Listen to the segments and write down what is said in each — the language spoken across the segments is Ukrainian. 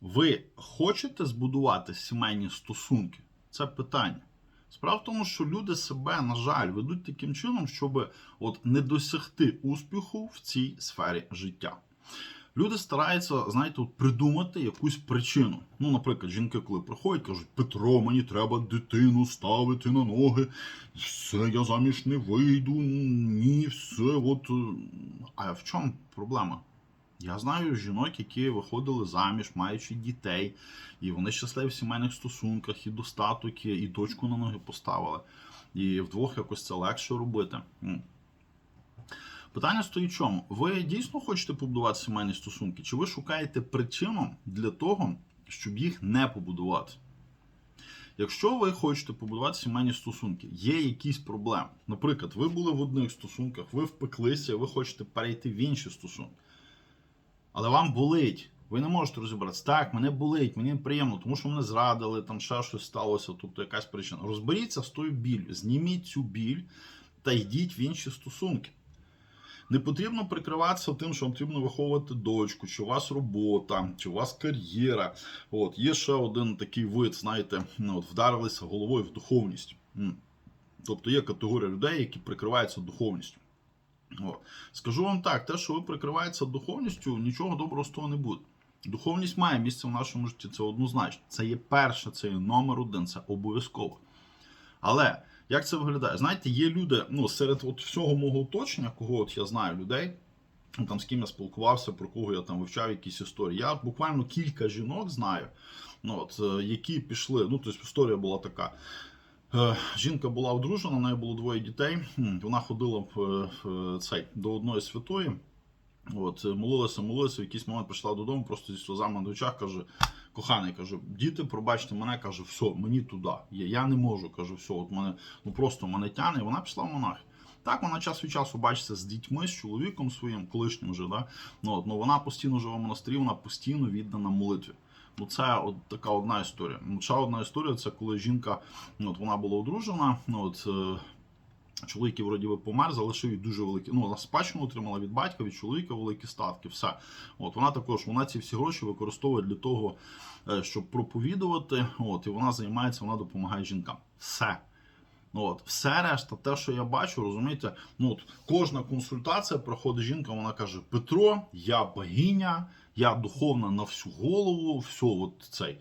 Ви хочете збудувати сімейні стосунки? Це питання. Справа в тому, що люди себе, на жаль, ведуть таким чином, щоб от не досягти успіху в цій сфері життя. Люди стараються, знаєте, от придумати якусь причину. Ну, наприклад, жінки, коли приходять, кажуть, Петро, мені треба дитину ставити на ноги, все, я заміж не вийду, ні, все, от. е». А в чому проблема? Я знаю жінок, які виходили заміж, маючи дітей, і вони щасливі в сімейних стосунках, і достаток, і дочку на ноги поставили. І вдвох якось це легше робити. Питання стоїть в чому? Ви дійсно хочете побудувати сімейні стосунки? Чи ви шукаєте причину для того, щоб їх не побудувати? Якщо ви хочете побудувати сімейні стосунки, є якісь проблеми. Наприклад, ви були в одних стосунках, ви впеклися, ви хочете перейти в інші стосунки. Але вам болить. Ви не можете розібратися. Так, мене болить, мені неприємно, тому що мене зрадили, там ще щось сталося, тобто якась причина. Розберіться з тою біллю, зніміть цю біль та йдіть в інші стосунки. Не потрібно прикриватися тим, що вам потрібно виховувати дочку, чи у вас робота, чи у вас кар'єра. От, є ще один такий вид, знаєте, ну, от, вдарилися головою в духовність. Тобто є категорія людей, які прикриваються духовністю. От. Скажу вам так, те, що ви прикриваєтеся духовністю, нічого доброго з того не буде. Духовність має місце в нашому житті, це однозначно. Це є перше, це є номер один, це обов'язково. Але як це виглядає? Знаєте, є люди, ну, серед от всього мого оточення, кого от я знаю людей, там з ким я спілкувався, про кого я там вивчав якісь історії. Я буквально кілька жінок знаю, ну, от, е, які пішли. Ну, тобто історія була така. Е, Жінка була одружена, в неї було двоє дітей. Вона ходила в, е, цей, до одної святої. От, е, молилася, молилася, в якийсь момент прийшла додому, просто зі сльозами на очах каже: коханий, каже, діти, пробачте мене, каже, все, мені туди. Я, я не можу, каже, все, от мене, ну просто мене тяне, і вона пішла в монахи. Так, вона час від часу бачиться з дітьми, з чоловіком своїм, колишнім вже, да? ну, от, ну, вона постійно живе в монастирі, вона постійно віддана молитві. Ну, це от така одна історія. Ну, одна історія це коли жінка, ну, от вона була одружена, ну, от, е, чоловік вроді би помер, залишив їй дуже великі. Ну, вона спадщину отримала від батька, від чоловіка великі статки. Все. От вона також вона ці всі гроші використовує для того, е, щоб проповідувати. От, і вона займається, вона допомагає жінкам. Все. От, все решта, те, що я бачу, розумієте, ну от кожна консультація проходить жінка, вона каже: Петро, я богиня, я духовна на всю голову, все, от цей.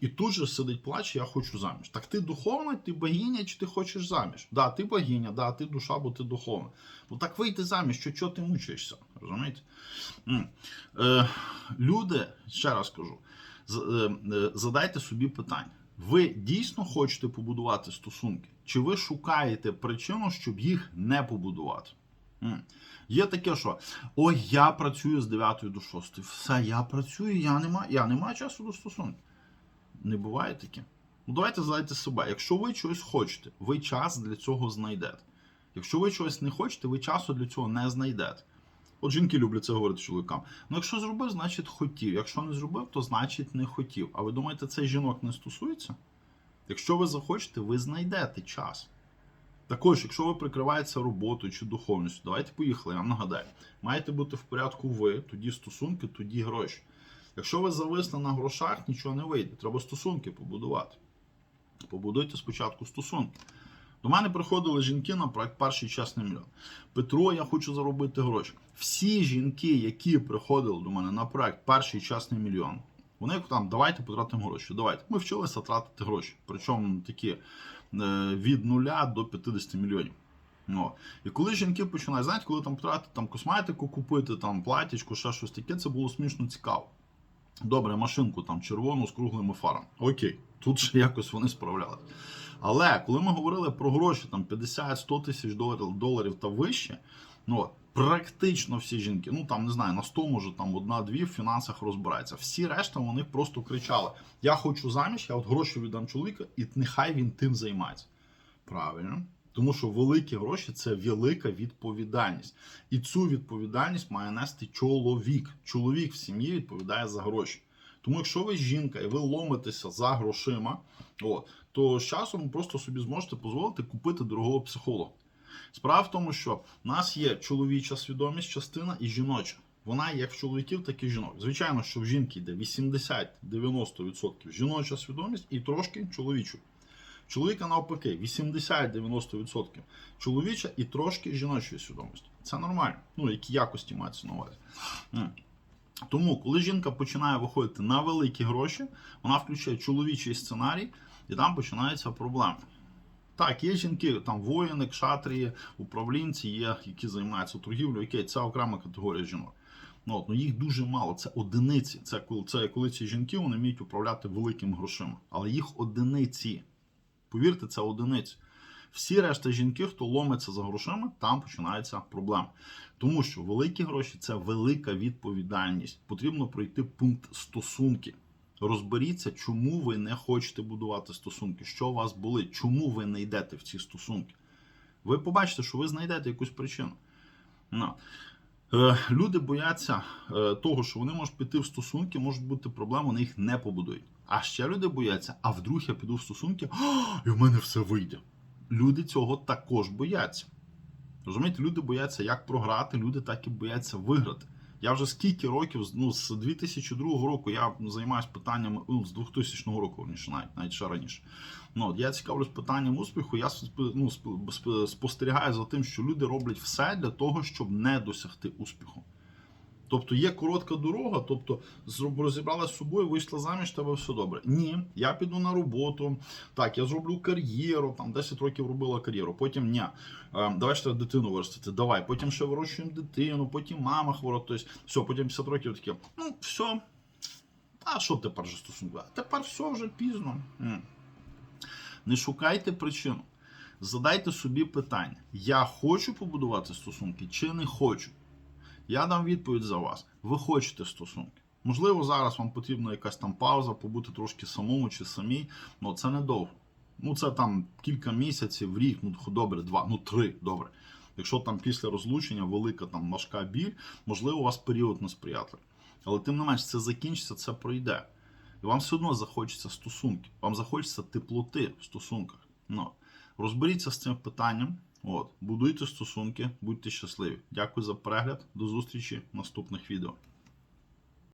І тут же сидить плач, я хочу заміж. Так ти духовна, ти богиня, чи ти хочеш заміж? Да, ти богиня, да, ти душа, бо ти духовна. Ну так вийти заміж, що чого ти мучаєшся? Розумієте? Е, люди, ще раз кажу, е, е, задайте собі питання. Ви дійсно хочете побудувати стосунки? Чи ви шукаєте причину, щоб їх не побудувати? Є таке, що ой, я працюю з 9 до 6. Все, я працюю, я не маю, я не маю часу до стосунків. Не буває таке. Ну давайте задайте себе. Якщо ви чогось хочете, ви час для цього знайдете. Якщо ви чогось не хочете, ви часу для цього не знайдете. От жінки люблять це говорити чоловікам. Ну, якщо зробив, значить хотів. Якщо не зробив, то значить не хотів. А ви думаєте, це жінок не стосується? Якщо ви захочете, ви знайдете час. Також, якщо ви прикриваєтеся роботою чи духовністю, давайте поїхали, я вам нагадаю. Маєте бути в порядку ви, тоді стосунки, тоді гроші. Якщо ви зависли на грошах, нічого не вийде. Треба стосунки побудувати. Побудуйте спочатку стосунки. До мене приходили жінки на проект перший чесний мільйон. Петро, я хочу заробити гроші. Всі жінки, які приходили до мене на проект перший чесний мільйон, вони там давайте потратимо гроші. Давайте. Ми вчилися тратити гроші. Причому такі е, від 0 до 50 мільйонів. Ну, і коли жінки починають, знаєте, коли там потратити там косметику купити, там платічку, ще щось таке, це було смішно цікаво. Добре, машинку там червону з круглими фарами. Окей, тут ще якось вони справлялися. Але коли ми говорили про гроші там 50-100 тисяч доларів, доларів та вище, ну практично всі жінки, ну там не знаю, на 100, може там одна-дві в фінансах розбираються. Всі решта вони просто кричали: Я хочу заміж, я от гроші віддам чоловіка, і нехай він тим займається. Правильно. Тому що великі гроші це велика відповідальність. І цю відповідальність має нести чоловік. Чоловік в сім'ї відповідає за гроші. Тому якщо ви жінка і ви ломитеся за грошима, от, то з часом просто собі зможете дозволити купити дорогого психолога. Справа в тому, що в нас є чоловіча свідомість, частина і жіноча. вона як в чоловіків, так і жінок. Звичайно, що в жінки йде 80-90% жіноча свідомість і трошки чоловічу. Чоловіка навпаки, 80-90% чоловіча і трошки жіночої свідомості. Це нормально. Ну, які якості мається на увазі. Тому, коли жінка починає виходити на великі гроші, вона включає чоловічий сценарій, і там починаються проблеми. Так, є жінки, там воїни, кшатрії, управлінці, є, які займаються торгівлею, окей, це окрема категорія жінок. Ну, от, ну їх дуже мало, це одиниці. Це коли, це коли ці жінки вони вміють управляти великими грошима. Але їх одиниці. Повірте, це одиниці. Всі решта жінки, хто ломиться за грошима, там починаються проблеми. Тому що великі гроші це велика відповідальність. Потрібно пройти пункт стосунки. Розберіться, чому ви не хочете будувати стосунки, що у вас болить, чому ви не йдете в ці стосунки. Ви побачите, що ви знайдете якусь причину. Ну. Е, Люди бояться е, того, що вони можуть піти в стосунки, можуть бути проблеми, вони їх не побудують. А ще люди бояться, а вдруг я піду в стосунки, і в мене все вийде. Люди цього також бояться. Розумієте, люди бояться як програти, люди так і бояться виграти. Я вже скільки років, ну, з 2002 року я займаюся питаннями, ну, з 2000 року, верніше, навіть, навіть ще раніше. Ну, от я цікавлюсь питанням успіху, я ну, сп- сп- спостерігаю за тим, що люди роблять все для того, щоб не досягти успіху. Тобто є коротка дорога, тобто розібралась з собою, вийшла заміж, тебе все добре. Ні, я піду на роботу, так, я зроблю кар'єру, там 10 років робила кар'єру, потім ні. Е, давай ще дитину виростити, давай, потім ще вирощуємо дитину, потім мама хвора, тобто, все, потім 50 років таке, ну, все. А що тепер же стосунки? А тепер все вже пізно. Не шукайте причину. Задайте собі питання: я хочу побудувати стосунки чи не хочу? Я дам відповідь за вас. Ви хочете стосунки. Можливо, зараз вам потрібна якась там пауза, побути трошки самому чи самій, але це недовго. Ну, це там кілька місяців, рік, ну добре, два, ну три, добре. Якщо там після розлучення велика там важка біль, можливо, у вас період несприятливий. Але тим не менш, це закінчиться, це пройде. І вам все одно захочеться стосунки, вам захочеться теплоти в стосунках. Ну, розберіться з цим питанням. От, будуйте стосунки, будьте щасливі. Дякую за перегляд. До зустрічі в наступних відео.